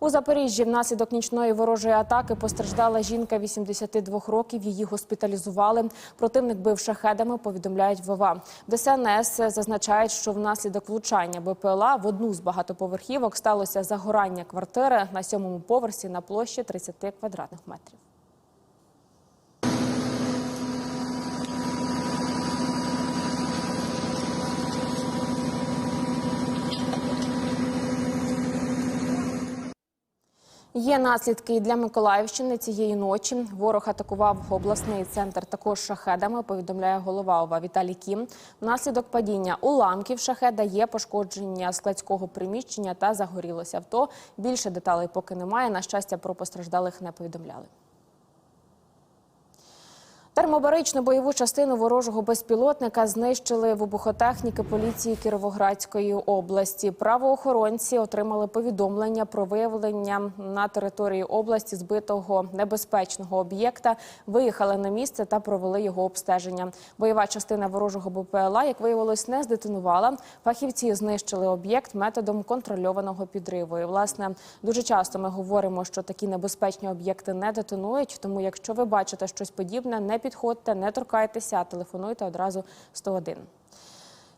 У Запоріжжі внаслідок нічної ворожої атаки постраждала жінка 82 років. Її госпіталізували. Противник бив шахедами, повідомляють ВВА. ДСНС зазначають, що внаслідок влучання БПЛА в одну з багатоповерхівок сталося загорання квартири на сьомому поверсі на площі 30 квадратних метрів. Є наслідки і для Миколаївщини цієї ночі. Ворог атакував обласний центр також шахедами. Повідомляє голова ОВА Віталій Кім. Внаслідок падіння уламків шахеда є пошкодження складського приміщення та загорілося авто. Більше деталей поки немає. На щастя, про постраждалих не повідомляли. Термобаричну бойову частину ворожого безпілотника знищили вибухотехніки поліції Кіровоградської області. Правоохоронці отримали повідомлення про виявлення на території області збитого небезпечного об'єкта. Виїхали на місце та провели його обстеження. Бойова частина ворожого БПЛА, як виявилось, не здетонувала. Фахівці знищили об'єкт методом контрольованого підриву. І, власне, дуже часто ми говоримо, що такі небезпечні об'єкти не детонують. Тому, якщо ви бачите щось подібне, не підходьте, не торкайтеся, а телефонуйте одразу 101.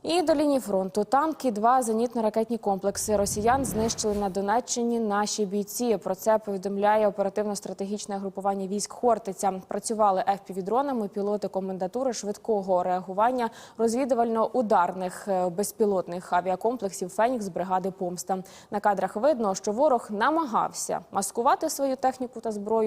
І до лінії фронту танки, два зенітно-ракетні комплекси росіян знищили на Донеччині наші бійці. Про це повідомляє оперативно-стратегічне групування військ Хортиця. Працювали FPV-дронами пілоти комендатури швидкого реагування розвідувально-ударних е, безпілотних авіакомплексів Фенікс бригади Помста. На кадрах видно, що ворог намагався маскувати свою техніку та зброю,